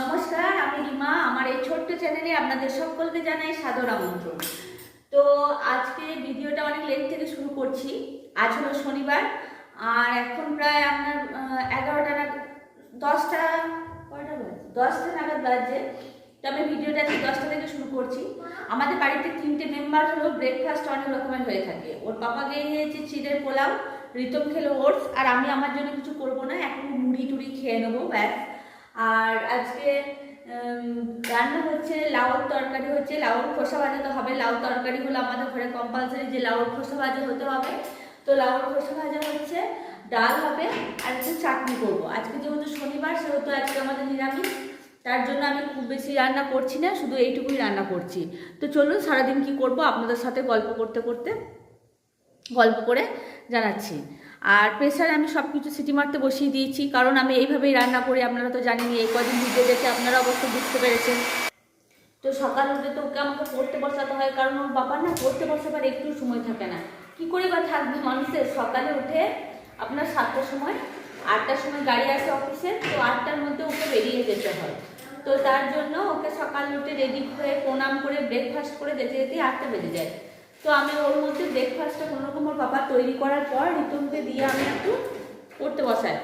নমস্কার, আমি রিমা। আমার এই ছোট্ট চ্যানেলে আপনাদের সকলকে জানাই সাদর আমন্ত্রণ। তো আজকে ভিডিওটা অনেক লেট থেকে শুরু করছি। আজ হলো শনিবার, আর এখন প্রায় আপনার এগারোটা নাগাদ, দশটা, কয়টা বাজে? দশটা নাগাদ বাজে তো আমি ভিডিওটা আজকে দশটা থেকে শুরু করছি। আমাদের বাড়িতে তিনটে মেম্বার হলো ব্রেকফাস্ট অনেক রকমের হয়ে থাকে। ওর পাপা গিয়েছে চিড়ের পোলাও, রিতম খেলো ওটস আর আমি আমার জন্য কিছু করব না, এখন মুড়ি টুড়ি খেয়ে নেব, ব্যাস। আর আজকে রান্না হচ্ছে লাউর তরকারি হচ্ছে, লাউর খোসা ভাজা তো হবে। লাউ তরকারি হলো আমাদের ঘরে কম্পালসারি যে লাউর খোসা ভাজা হতে হবে। তো লাউর খোসা ভাজা হচ্ছে, ডাল হবে আর হচ্ছে চাটনি করব। আজকে যেহেতু শনিবার, সেহেতু আজকে আমাদের নিরামিষ, তার জন্য আমি খুব বেশি রান্না করছি না, শুধু এইটুকুই রান্না করছি। তো চলুন, সারাদিন কি করব আপনাদের সাথে গল্প করতে করতে গল্প করে জানাচ্ছি। আর প্রেসারে আমি সব কিছু সিটি মারতে বসিয়ে দিয়েছি। কারণ আমি এইভাবেই রান্না করি, আপনারা তো জানেনই, এই কদিন ভিডিও দেখে আপনারা অবশ্য বুঝতে পেরেছেন। তো সকাল উঠে তো ওকে আমাকে পড়তে বসাতে হয়, কারণ ওর বাবার না পড়তে বসাবার একটু সময় থাকে না। কি করে বা থাকবে মানুষের? সকালে উঠে আপনার সাতটার সময়, আটটার সময় গাড়ি আসে অফিসে তো আটটার মধ্যে ওকে বেরিয়ে যেতে হয়। তো তার জন্য ওকে সকাল উঠে রেডি হয়ে প্রণাম করে ব্রেকফাস্ট করে যেতে যেতে আটটা বেজে যায়। তো আমি ওর মধ্যে ব্রেকফাস্টটা কোনো রকম ওর বাবা তৈরি করার পর রিতমকে দিয়ে আমি একটু পড়তে বসাই।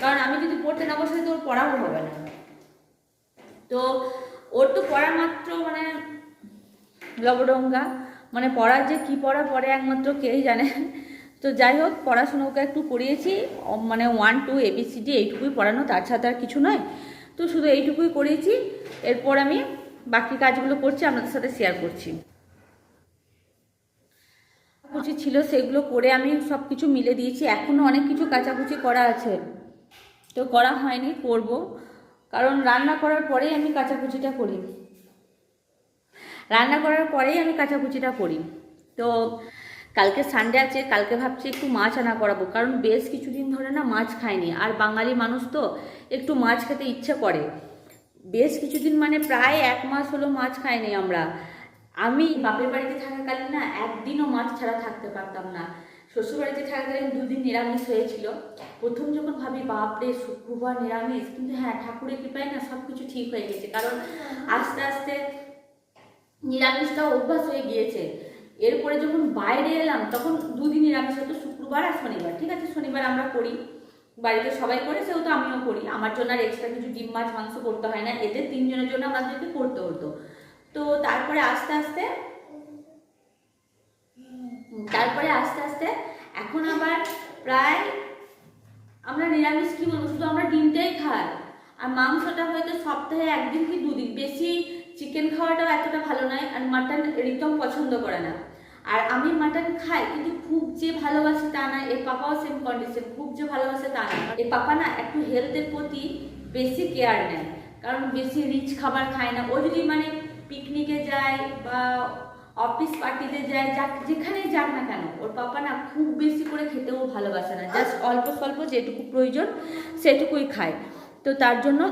কারণ আমি যদি পড়তে না বসাই তো ওর পড়াও হবে না। তো ওর তো পড়া মাত্র মানে লবডঙ্গা মানে পড়ার যে কি পড়া পড়ে একমাত্র কেই জানে। তো যাই হোক, পড়াশোনা ওকে একটু করিয়েছি মানে ওয়ান টু এবিসিডি এইটুকুই পড়ানো, তার সাথে আর কিছু নয়। তো শুধু এইটুকুই করিয়েছি, এরপর আমি বাকি কাজগুলো করছি, আপনাদের সাথে শেয়ার করছি। কুচি ছিল, সেগুলো করে আমি সব কিছু মিলে দিয়েছি। এখনও অনেক কিছু কাচাকুচি করা আছে। তো করা হয়নি, করব। কারণ রান্না করার পরেই আমি কাচাকুচিটা করি। রান্না করার পরেই আমি কাচাকুচিটা করি। তো কালকে সানডে আছে, কালকে ভাবছি একটু মাছ আনা করাবো। কারণ বেশ কিছুদিন ধরে না মাছ খাইনি। আর বাঙালি মানুষ তো একটু মাছ খেতে ইচ্ছে করে। বেশ কিছুদিন মানে প্রায় এক মাস হলো মাছ খাইনি আমরা। আমি বাপের বাড়িতে থাকাকালীন না একদিনও মাছ ছাড়া থাকতে পারতাম না। শ্বশুর বাড়িতে থাকাকালীন দুদিন নিরামিষ হয়েছিল। প্রথম যখন ভাবি, বাপরে, শুক্রবার নিরামিষ। কিন্তু হ্যাঁ ঠাকুরের কৃপায় না সব কিছু ঠিক হয়ে গেছে। কারণ আস্তে আস্তে নিরামিষটা অভ্যাস হয়ে গিয়েছে। এরপরে যখন বাইরে এলাম, তখন দুদিন নিরামিষ হতো, শুক্রবার আর শনিবার। ঠিক আছে, শনিবার আমরা করি। বাড়িতে সবাই করে সেহেতু আমিও করি। আমার জন্য আর এক্সট্রা কিছু ডিম, মাছ, মাংস করতে হয় না। এদের তিনজনের জন্য আমাদেরকে করতে হতো। তো তারপরে আস্তে আস্তে, তারপরে আস্তে আস্তে এখন আবার প্রায় আমরা নিরামিষ কি বলব? শুধু আমরা ডিমটাই খাই। আর মাংসটা হয়তো সপ্তাহে একদিন কি দুদিন। বেশি চিকেন খাওয়াটাও এতটা ভালো নয় আর মাটন রিতম পছন্দ করে না। আর আমি মাটন খাই, কিন্তু খুব যে ভালোবাসে তা না। এর পাপাও সেম কন্ডিশন খুব যে ভালোবাসে তা না। এর পাপা না একটু হেলথের প্রতি বেশি কেয়ার নেয়। কারণ বেশি রিচ খাবার খায় না। ও যদি মানে পিকনিকে যায় বা অফিস পার্টিতে যায় যাক যেখানেই যাক না কেন, ওর পাপা না খুব বেশি করে খেতেও ভালোবাসে না। জাস্ট অল্প স্বল্প যেটুকু প্রয়োজন, সেটুকুই খায়। তো তার জন্য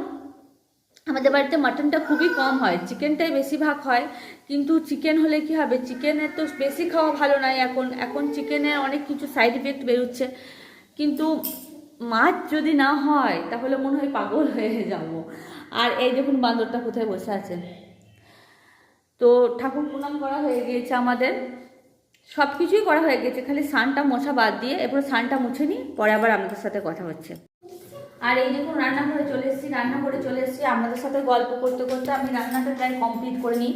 আমাদের বাড়িতে মাটনটা খুবই কম হয় চিকেনটাই বেশিরভাগ হয়। কিন্তু চিকেন হলে কি হবে চিকেনের তো বেশি খাওয়া ভালো নয় এখন। এখন চিকেনের অনেক কিছু সাইড ইফেক্ট বেরোচ্ছে। কিন্তু মাছ যদি না হয়, তাহলে মনে হয় পাগল হয়ে যাব। আর এই দেখুন বান্দরটা কোথায় বসে আছে। তো ঠাকুর প্রণাম করা হয়ে গিয়েছে আমাদের। সব কিছুই করা হয়ে গেছে খালি সানটা মোছা বাদ দিয়ে, এরপর সানটা মুছে নিই, পরে আবার আমাদের সাথে কথা হচ্ছে। আর এই দেখুন রান্না করে চলে এসেছি রান্না করে চলে এসেছি। আমাদের সাথে গল্প করতে করতে আমি রান্নাটা প্রায় কমপ্লিট করে নিই।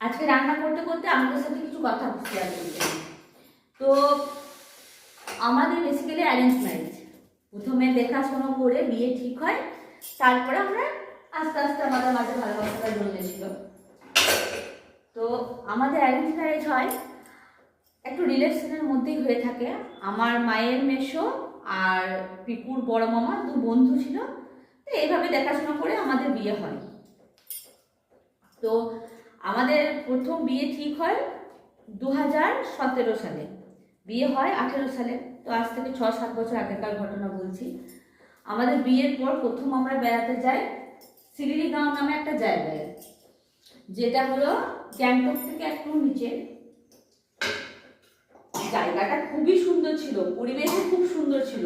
আজকে রান্না করতে করতে আমাদের সাথে কিছু কথা শেয়ার করতে তো আমাদের বেসিক্যালি অ্যারেঞ্জ ম্যারেজ প্রথমে দেখাশোনা করে বিয়ে ঠিক হয়, তারপরে আমরা আস্তে আস্তে আমাদের মাঝে ভালোবাসাটা জন্মেছিল। তো আমাদের অ্যারেঞ্জ ম্যারেজ হয় একটু রিলেশনের মধ্যেই হয়ে থাকে। আমার মায়ের মেশো আর পিকুর বড় মামা দু বন্ধু ছিল। তো এইভাবে দেখাশোনা করে আমাদের বিয়ে হয়। তো আমাদের প্রথম বিয়ে ঠিক হয় দু হাজার সতেরো সালে। বিয়ে হয় আঠেরো সালে। তো আজ থেকে ছ সাত বছর আগেকার ঘটনা বলছি। আমাদের বিয়ের পর প্রথম আমরা বেড়াতে যাই সিলিরিগাঁও নামে একটা জায়গায়। যেটা হলো গ্যাংটক থেকে একটু নিচে। জায়গাটা খুবই সুন্দর ছিল, পরিবেশও খুব সুন্দর ছিল,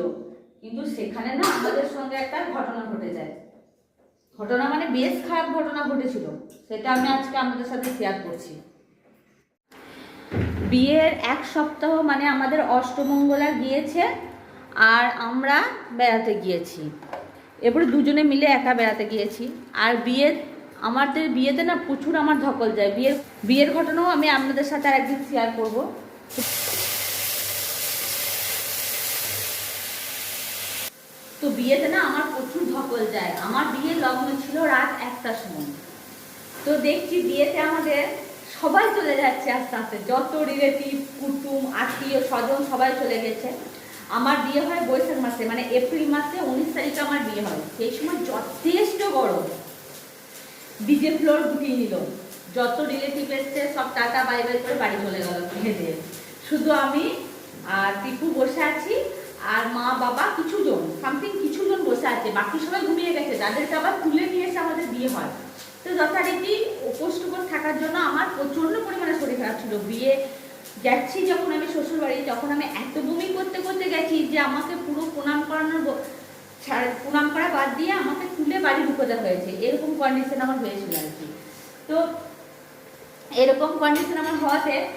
কিন্তু সেখানে না আমাদের সঙ্গে একটা ঘটনা ঘটে যায়। ঘটনা মানে বেশ খারাপ ঘটনা ঘটেছিল, সেটা আমি আজকে আমাদের সাথে শেয়ার করছি। বিয়ের এক সপ্তাহ মানে আমাদের অষ্টমঙ্গলা গিয়েছে আর আমরা বেড়াতে গিয়েছি। এরপরে দুজনে মিলে একা বেড়াতে গিয়েছি। আর বিয়ের আমাদের বিয়েতে না প্রচুর আমার ধকল যায়। বিয়ের বিয়ের ঘটনাও আমি আপনাদের সাথে আর একদিন শেয়ার করব। তো বিয়েতে না আমার প্রচুর ধকল যায়। আমার বিয়ের লগ্ন ছিল রাত একটার সময়। তো দেখছি বিয়েতে আমাদের সবাই চলে যাচ্ছে আস্তে আস্তে। যত রিলেটিভ কুটুম, আত্মীয়, স্বজন সবাই চলে গেছে। আমার বিয়ে হয় বৈশাখ মাসে মানে এপ্রিল মাসে উনিশ তারিখে আমার বিয়ে হয়। সেই সময় যথেষ্ট গরম। ডিজে ফ্লোর গুটিয়ে নিল। যত রিলেটিভ এসছে, সব টাটা বাই বাই করে বাড়ি চলে গেল খেয়ে শুধু আমি আর টিপু বসে আছি, আর মা, বাবা কিছুজন সামথিং কিছুজন বসে আছে। বাকি সবাই ঘুমিয়ে গেছে। যাদেরকে আবার তুলে নিয়ে এসে আমাদের বিয়ে হয়। তো যথারীতি উপোস টুপোস থাকার জন্য আমার প্রচণ্ড পরিমাণে শরীর খারাপ ছিল। বিয়ে যাচ্ছি যখন আমি শ্বশুরবাড়ি, তখন আমি এত বমি করতে করতে গেছি যে আমাকে পুরো প্রণাম করানোর প্রণাম করা বাদ দিয়ে আমাকে তুলে বাড়ি ঢুকোতে হয়েছে। এরকম কন্ডিশন আমার হয়েছিল আর কি। তো এরকম কন্ডিশন আমার হওয়াতে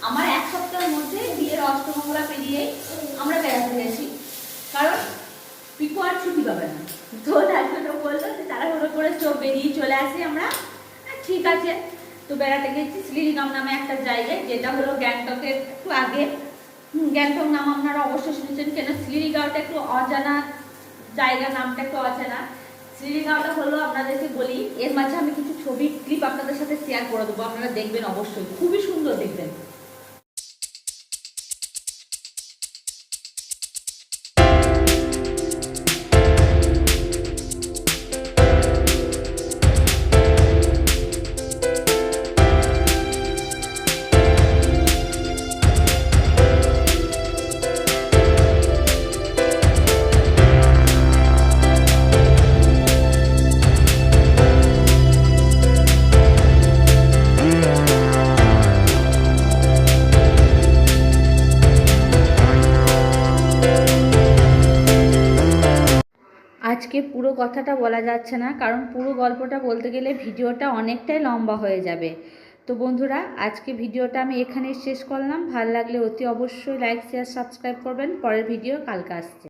আমার এক সপ্তাহের মধ্যে বিয়ের অষ্টমঙ্গলা পেরিয়ে আমরা বেড়াতে গেছি। কারণ পিকু আর ছুটি পাবে না। তো তার জন্য বলল যে তাড়াহুড়ো করে চোখ বেরিয়ে চলে আসি আমরা। আহ, ঠিক আছে। তো বেড়াতে গেছি। সিলিগাম নামে একটা জায়গায় যেটা হলো গ্যাংটকের একটু আগে। গ্যাংটক নাম আপনারা অবশ্যই শুনেছেন কেন শিলিগাঁওটা একটু অজানা জায়গা, নামটা একটু অজানা। সিলিগাঁওটা হলো আপনাদেরকে বলি, এর মাঝে আমি কিছু ছবি ক্লিপ আপনাদের সাথে শেয়ার করে দেবো, আপনারা দেখবেন অবশ্যই। খুবই সুন্দর দেখবেন। আজকে পুরো কথাটা বলা যাচ্ছে না, কারণ পুরো গল্পটা বলতে গেলে ভিডিওটা অনেকটাই লম্বা হয়ে যাবে। তো বন্ধুরা, আজকে ভিডিওটা আমি এখানে শেষ করলাম। ভালো লাগলে অতি অবশ্যই লাইক শেয়ার সাবস্ক্রাইব করবেন। পরের ভিডিও কালকে আসছে।